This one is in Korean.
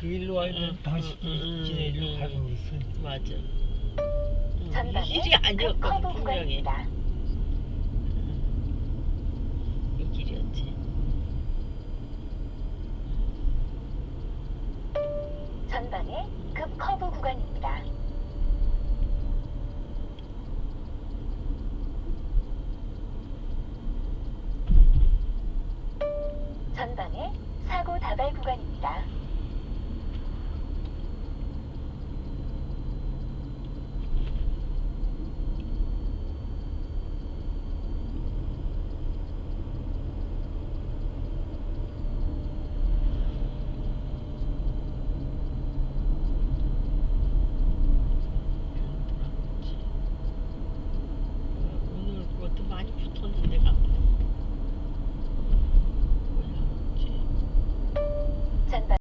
그 일로 응, 응, 지네 일로 응. 가서 그랬어. 맞아. 음, 전방에 이 길이 급 아니었거든 커브 분명히. 구간입니다. 이 길이었지. 전방에 급 커브 구간입니다. 사고 다발 구간입니다. 뭐 많이 붙었는데 가.